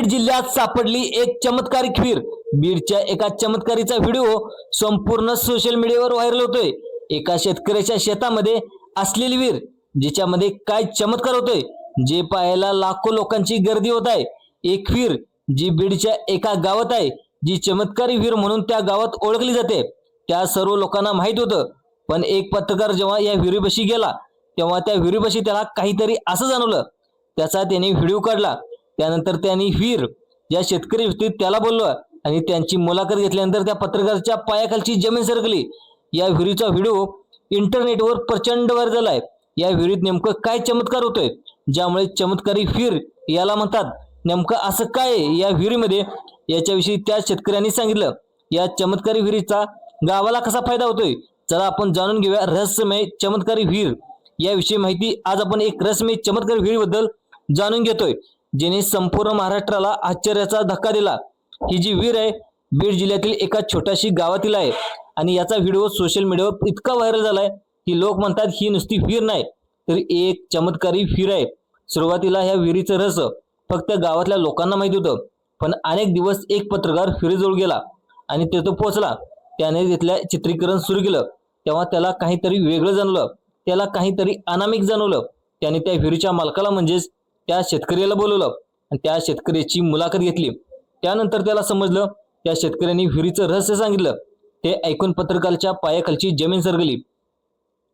बीड जिल्ह्यात सापडली एक चमत्कारिक खीर. बीडच्या एका चमत्कारीचा व्हिडिओ संपूर्ण सोशल मीडियावर व्हायरल होतोय. एका शेतकऱ्याच्या शेतामध्ये असलेली विहीर जिच्यामध्ये काय चमत्कार होतोय जे पाहायला लाखो लोकांची गर्दी होत आहे. एक विहीर जी बीडच्या एका गावात आहे जी चमत्कारी विहीर म्हणून त्या गावात ओळखली जाते. त्या सर्व लोकांना माहीत होतं पण एक पत्रकार जेव्हा या विहिरीपाशी गेला तेव्हा त्या विहिरीपाशी त्याला काहीतरी असं जाणवलं. त्याचा त्याने व्हिडिओ काढला. त्यानंतर त्यांनी विहीर या शेतकरी व्यक्ती त्याला बोललो आणि त्यांची मुलाखत घेतल्यानंतर त्या पत्रकाराच्या पायाखालची जमीन सरकली. या विहिरीचा व्हिडिओ इंटरनेटवर प्रचंड वर झालाय. या विहिरीत नेमकं काय चमत्कार होतोय? ज्यामुळे चमत्कारी विहीर याला म्हणतात नेमकं असं काय या विहिरीमध्ये? याच्याविषयी त्या शेतकऱ्यांनी सांगितलं. या चमत्कारी विहिरीचा गावाला कसा फायदा होतोय? चला आपण जाणून घेऊया रहस्यमय चमत्कारी विहीर. याविषयी माहिती आज आपण एक रहस्यमय चमत्कारी विहिरीबद्दल जाणून घेतोय. ज्याने संपूर्ण महाराष्ट्राला आश्चर्याचा धक्का दिला. ही जी विहीर आहे बीड जिल्ह्यातील एका छोट्याशी गावातील आहे आणि याचा व्हिडिओ सोशल मीडियावर इतका व्हायरल झालाय की लोक म्हणतात ही नुसती विहीर नाही तर एक चमत्कारी विहीर आहे. सुरुवातीला ह्या विहिरीचं रहस्य फक्त गावातल्या लोकांना माहिती होतं पण अनेक दिवस एक पत्रकार विहिरीजवळ गेला आणि तिथं पोहोचला. त्याने तिथल्या चित्रीकरण सुरू केलं. तेव्हा त्याला काहीतरी वेगळं जाणवलं. त्याला काहीतरी अनामिक जाणवलं. त्याने त्या विहिरीच्या मालकाला म्हणजेच त्या शेतकऱ्याला बोलवलं आणि त्या शेतकऱ्याची मुलाखत घेतली. त्यानंतर त्याला समजलं त्या शेतकऱ्यांनी विहिरीचं रहस्य सांगितलं. ते ऐकून पत्रकाराच्या पायाखालची जमीन सरगली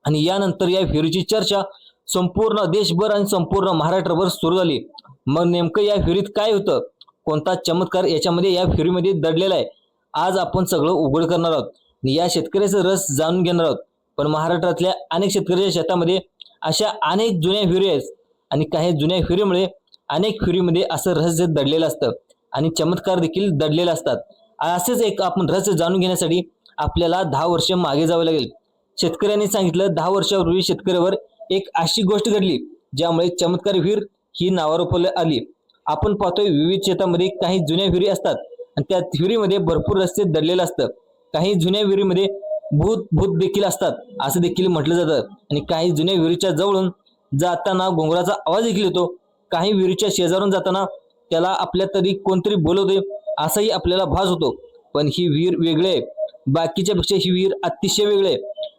आणि यानंतर या विहिरीची चर्चा संपूर्ण देशभर आणि संपूर्ण महाराष्ट्रभर सुरू झाली. मग नेमकं या विहिरीत काय होतं? कोणता चमत्कार याच्यामध्ये या विहिरीमध्ये दडलेला आहे? आज आपण सगळं उघड करणार आहोत. आणि या शेतकऱ्याचं रस जाणून घेणार आहोत. पण महाराष्ट्रातल्या अनेक शेतकऱ्याच्या शेतामध्ये अशा अनेक जुन्या विहिरी आहेत. आणि काही जुन्या विहिरीमुळे अनेक विहिरीमध्ये असं रहस्य दडलेलं असतं. आणि चमत्कार देखील दडलेले असतात. असेच एक आपण रहस्य जाणून घेण्यासाठी आपल्याला दहा वर्ष मागे जावं लागेल. शेतकऱ्यांनी सांगितलं दहा वर्षापूर्वी शेतकऱ्यावर एक अशी गोष्ट घडली ज्यामुळे चमत्कार विहीर ही नावारूपाला आली. आपण पाहतोय विविध शेतामध्ये काही जुन्या विहिरी असतात आणि त्या विहिरीमध्ये भरपूर रस्ते दडलेलं असतं. काही जुन्या विहिरीमध्ये भूत भूत देखील असतात असं देखील म्हटलं जातं. आणि काही जुन्या विहिरीच्या जवळून जाताना घोंगराचा आवाज देखील येतो. काही विहिरीच्या शेजारून जाताना त्याला आपल्या तरी कोणतरी बोलवते असाही आपल्याला भास होतो. पण ही विहीर वेगळे आहे. बाकीच्या पेक्षा ही विहीर अतिशय वेगळे आहे.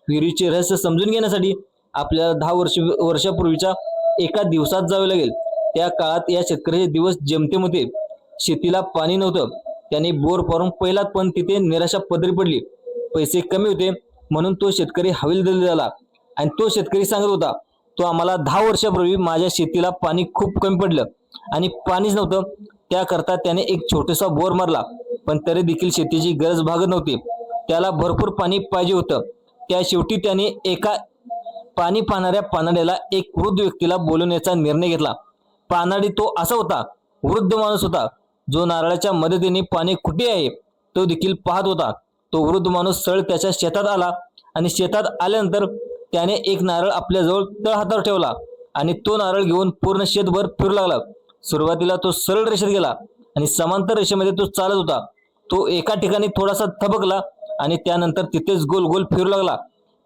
विहिरीचे रहस्य समजून घेण्यासाठी आपल्याला दहा वर्ष वर्षापूर्वीच्या एका दिवसात जावे लागेल. त्या काळात या शेतकऱ्याचे दिवस जमते होते. शेतीला पाणी नव्हतं. त्याने बोर पारून पहिलात पण तिथे निराशा पदरी पडली. पैसे कमी होते. म्हणून तो शेतकरी हवेलदिल झाला आणि तो शेतकरी सांगत होता तो आम्हाला दहा वर्षापूर्वी माझ्या शेतीला पाणी खूप कमी पडलं. आणि पाणीच नव्हतं. त्याकरता त्याने एक छोटासा बोर मारला. पण तरी देखील शेतीची गरज भागत नव्हती. त्याला भरपूर पाणी पाहिजे होतं. त्या शेवटी त्याने एका पाणी पाहणाऱ्या पानाड्याला एक वृद्ध व्यक्तीला बोलवण्याचा निर्णय घेतला. पानाडी तो असा होता वृद्ध माणूस होता जो नारळाच्या मदतीने पाणी कुठे आहे तो देखील पाहत होता. तो वृद्ध माणूस सरळ त्याच्या शेतात आला आणि शेतात आल्यानंतर त्याने एक नारळ आपल्याजवळ तळ हातावर ठेवला आणि तो नारळ घेऊन पूर्ण शेतभर फिरू लागला. सुरुवातीला तो सरळ रेषेत गेला आणि समांतर रेषेमध्ये तो चालत होता. तो एका ठिकाणी थोडासा थबकला आणि त्यानंतर तिथेच गोल गोल फिरू लागला.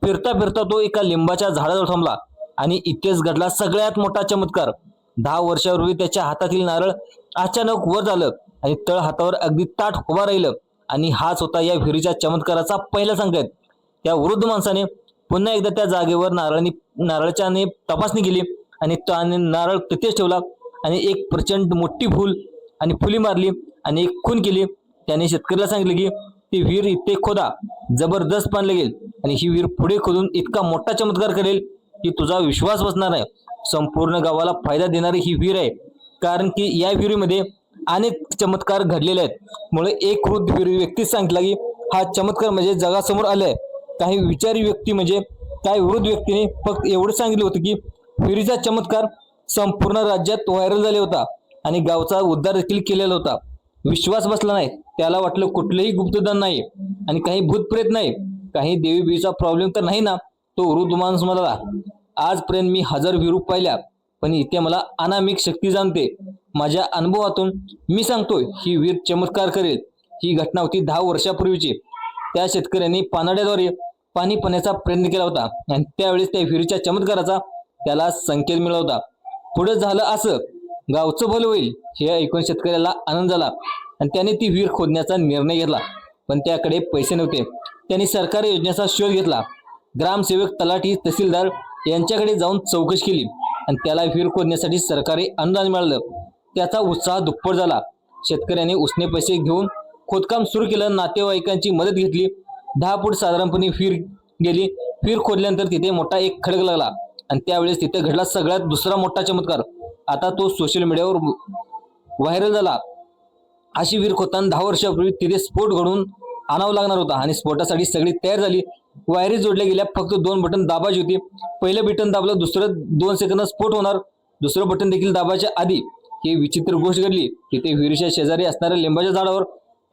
फिरता फिरता तो एका लिंबाच्या झाडाजवळ थांबला आणि इथेच घडला सगळ्यात मोठा चमत्कार. दहा वर्षापूर्वी त्याच्या हातातील नारळ अचानक वर झालं आणि तळ हातावर अगदी ताट उभा राहिलं. आणि हाच होता या विहिरीच्या चमत्काराचा पहिला संकेत. त्या वृद्ध माणसाने पुन्हा एकदा त्या जागेवर नारळाने नारळाच्याने तपासणी केली आणि त्याने नारळ तिथेच ठेवला आणि एक प्रचंड मोठी फूल आणि फुली मारली आणि एक खून केली. त्याने शेतकऱ्याला सांगितलं की ती विहीर इथे खोदा जबरदस्त पाणी लागेल आणि ही विहीर पुढे खोदून इतका मोठा चमत्कार करेल की तुझा विश्वास बसणार नाही. संपूर्ण गावाला फायदा देणारी ही विहीर आहे. कारण की या विहिरीमध्ये अनेक चमत्कार घडलेले आहेत. मुळे एक वृद्ध विहीर व्यक्ती सांगितला की हा चमत्कार म्हणजे जगासमोर आलाय. काही विचारी व्यक्ती म्हणजे काही वृद्ध व्यक्तीने फक्त एवढं सांगितलं होतं की विहिरीचा चमत्कार संपूर्ण राज्यात व्हायरल झाले होता आणि गावचा उद्धार देखील केलेला होता. विश्वास बसला नाही. त्याला वाटलं कुठलंही गुप्तधन नाही आणि काही भूतप्रेत नाही. काही देवी बीचा प्रॉब्लेम तर नाही ना? तो वृद्ध माणूस म्हणाला आजपर्यंत मी हजार विरू पाहिल्या पण इथे मला अनामिक शक्ती जाणते. माझ्या अनुभवातून मी सांगतोय ही वीर चमत्कार करेल. ही घटना होती दहा वर्षापूर्वीची. त्या शेतकऱ्यांनी पानाड्याद्वारे पाणी पाण्याचा प्रयत्न केला होता. आणि त्यावेळेस त्या विहिरीच्या चमत्काराचा त्याला संकेत मिळाला होता. पुढे झालं असं गावचं भलं होईल हे ऐकून शेतकऱ्याला आनंद झाला. आणि त्याने ती विहीर खोदण्याचा निर्णय घेतला. पण त्याकडे पैसे नव्हते. त्यांनी सरकारी योजनेचा शोध घेतला. ग्रामसेवक तलाठी तहसीलदार यांच्याकडे जाऊन चौकशी केली. आणि त्याला विहीर खोदण्यासाठी सरकारी अनुदान मिळालं. त्याचा उत्साह दुप्पट झाला. शेतकऱ्याने उसने पैसे घेऊन खोदकाम सुरू केलं. नातेवाईकांची मदत घेतली. दहा फूट साधारणपणे फिर गेली. फिर खोदल्यानंतर तिथे मोठा एक खडक लागला. आणि त्यावेळेस तिथे घडला सगळ्यात दुसरा मोठा चमत्कार. आता तो सोशल मीडियावर व्हायरल झाला. अशी विहीर खोदताना दहा वर्षापूर्वी तिथे स्फोट घडून आणावा लागणार होता. आणि स्फोटासाठी सगळी तयार झाली. वायरी जोडल्या गेल्या. फक्त दोन बटन दाबायची होती. पहिलं बटन दाबलं दुसरं दोन सेकंद स्फोट होणार. दुसरं बटन देखील दाबायच्या आधी ही विचित्र गोष्ट घडली. तिथे विहिरीच्या शेजारी असणाऱ्या लिंबाच्या झाडावर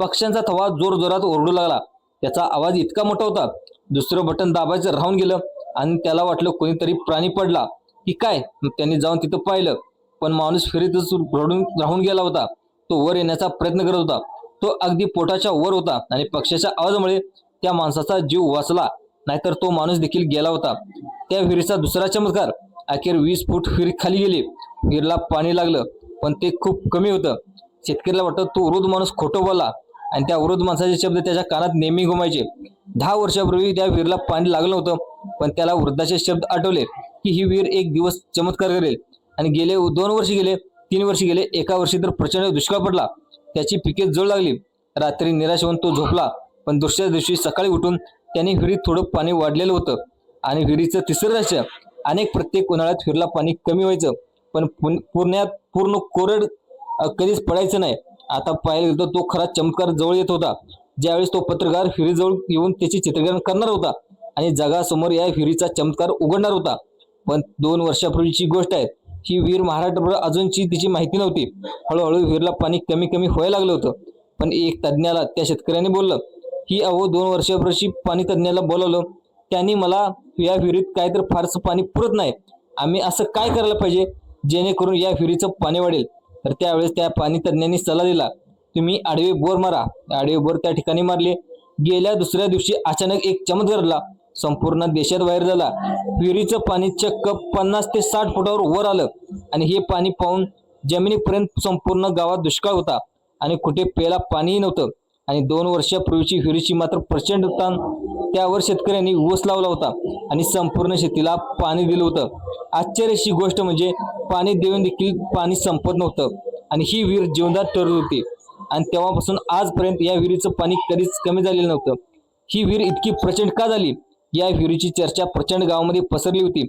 पक्ष्यांचा थवा जोर जोरात ओरडू लागला. त्याचा आवाज इतका मोठा होता दुसरं बटन दाबायचं राहून गेलं आणि त्याला वाटलं कोणीतरी प्राणी पडला. की काय? त्यांनी जाऊन तिथं पाहिलं. पण माणूस फिरीतच रडून राहून गेला होता. तो वर येण्याचा प्रयत्न करत होता. तो अगदी पोटाच्या वर होता आणि पक्षाच्या आवाजामुळे त्या माणसाचा जीव वाचला. नाहीतर तो माणूस देखील गेला होता. त्या विहिरीचा दुसरा चमत्कार अखेर वीस फूट विहीर खाली गेली. विहिरीला पाणी लागलं पण ते खूप कमी होतं. शेतकऱ्याला वाटतं तो वृद्ध माणूस खोटं बोलला. आणि त्या वृद्ध माणसाचे शब्द त्याच्या कानात नेहमी घुमायचे. दहा वर्षापूर्वी त्या विहिरीला पाणी लागलं होतं पण त्याला वृद्धाचे शब्द आठवले की ही विहीर एक दिवस चमत्कार करेल. आणि गेले दोन वर्ष गेले तीन वर्ष गेले एका वर्षी तर प्रचंड दुष्काळ पडला. त्याची पिके जळ लागली. रात्री निराश होऊन तो झोपला पण दुसऱ्या दिवशी सकाळी उठून त्याने विहिरीत थोडं पाणी वाढलेलं होतं. आणि विहिरीचं तिसरं रहस्य अनेक प्रत्येक उन्हाळ्यात विहिरीला पाणी कमी व्हायचं पण पुण्यात पूर्ण कोरड कधीच पडायचं नाही. आता पाहायला गेलं तर तो खरा चमत्कार जवळ येत होता. ज्यावेळेस तो पत्रकार फिरीजवळ येऊन त्याचे चित्रीकरण करणार होता आणि जगासमोर या विहिरीचा चमत्कार उघडणार होता. पण दोन वर्षापूर्वीची गोष्ट आहे ही विहीर महाराष्ट्रभर अजूनची तिची माहिती नव्हती. हळूहळू विहिरीला पाणी कमी कमी व्हायला लागलं होतं. पण एक तज्ज्ञाला त्या शेतकऱ्याने बोललं ही अहो दोन वर्षापूर्वी पाणी तज्ज्ञाला बोलवलं. त्यांनी मला या विहिरीत काय तर फारसं पाणी पुरत नाही. आम्ही असं काय करायला पाहिजे? जेणेकरून या विहिरीचं पाणी वाढेल. तर त्यावेळेस त्या पाणी तज्ज्ञांनी सल्ला दिला. तुम्ही आडवे बोर मारा. आडवे बोर त्या ठिकाणी मारले. गेल्या दुसऱ्या दिवशी अचानक एक चमत्कार घडला संपूर्ण देशात बाहेर झाला. विहिरीचं पाणी चक्क पन्नास ते साठ फुटावर वर आलं आणि हे पाणी पाहून जमिनीपर्यंत संपूर्ण गावात दुष्काळ होता आणि कुठे प्यायला पाणीही नव्हतं. आणि दोन वर्षापूर्वीची विहिरीची मात्र प्रचंड ताण त्यावर शेतकऱ्यांनी ऊस लावला होता आणि संपूर्ण शेतीला पाणी दिलं होतं. आश्चर्याची गोष्ट म्हणजे पाणी देऊन देखील पाणी संपत नव्हतं. आणि ही विहीर जीवनदार ठरली होती. आणि तेव्हापासून आजपर्यंत या विहिरीचं पाणी कधीच कमी झालेलं नव्हतं. ही विहीर इतकी प्रचंड का झाली? या विहिरीची चर्चा प्रचंड गावामध्ये पसरली होती.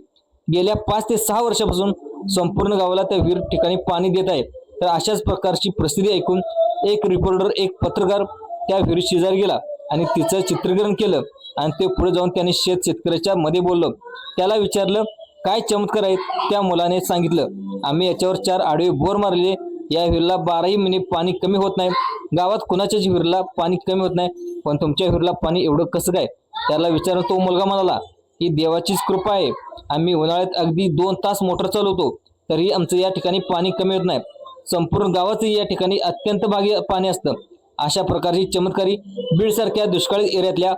गेल्या पाच ते सहा वर्षापासून संपूर्ण गावाला त्या विहीर ठिकाणी पाणी देत आहे तर अशाच प्रकारची प्रसिद्धी ऐकून एक रिपोर्टर एक पत्रकार त्या विहिरी शेजारी गेला आणि तिचं चित्रीकरण केलं. आणि ते पुढे जाऊन त्याने शेत शेतकऱ्याच्या मध्ये बोललं. त्याला विचारलं काय चमत्कार आहेत त्या मुलाने सांगितलं. आम्ही याच्यावर चार आडवे बोर मारले. या विहिरीला बाराही महिने पाणी कमी होत नाही. गावात कुणाच्याच विहिरीला पाणी कमी होत नाही. पण तुमच्या विहिरीला पाणी एवढं कसं काय? त्याला विचारून तो मुलगा म्हणाला ही देवाचीच कृपा आहे. आम्ही उन्हाळ्यात अगदी दोन तास मोटर चालवतो. तरी आमचं या ठिकाणी पाणी कमी होत नाही. संपूर्ण गावाचं या ठिकाणी अत्यंत भागी पाणी असतं. अशा प्रकारची चमत्कारी बीडसारख्या दुष्काळी एरियातल्या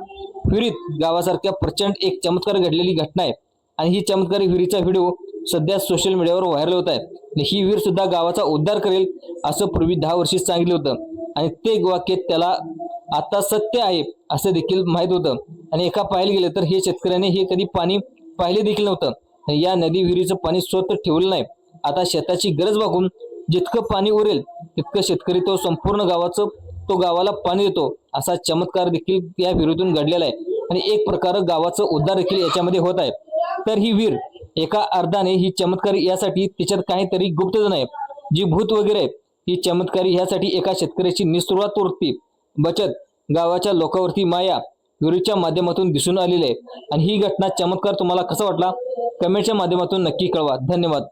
विहिरीत गावासारख्या प्रचंड एक चमत्कार घडलेली घटना आहे. आणि ही चमत्कारी विहिरीचा व्हिडिओ सध्या सोशल मीडियावर व्हायरल होत आहे. आणि ही विहीर सुद्धा गावाचा उद्धार करेल असं पूर्वी दहा वर्षी सांगितलं होतं. आणि ते वाक्य त्याला आता सत्य आहे असं देखील माहीत होतं. आणि एका पाहायला गेलं तर हे शेतकऱ्याने हे कधी पाणी पाहिले देखील नव्हतं. या नदी विहिरीचं पाणी स्वतः ठेवलं नाही. आता शेताची गरज भागून जितकं पाणी उरेल तितकं शेतकरी तो संपूर्ण गावाचं तो गावाला पाणी देतो असा चमत्कार देखील या विहिरीतून घडलेला आहे. आणि एक प्रकार गावाचं उद्धार देखील याच्यामध्ये होत आहे. तर ही वीर एका अर्धाने ही चमत्कारी यासाठी तिच्यात काहीतरी गुप्तजन आहे. जी भूत वगैरे आहे ही चमत्कारी ह्यासाठी एका शेतकऱ्याची निसुरुवात वृत्ती बचत गावाच्या लोकांवरती माया विहिरीच्या माध्यमातून दिसून आलेली आहे. आणि ही घटना चमत्कार तुम्हाला कसा वाटला? कमेंटच्या माध्यमातून नक्की कळवा. धन्यवाद.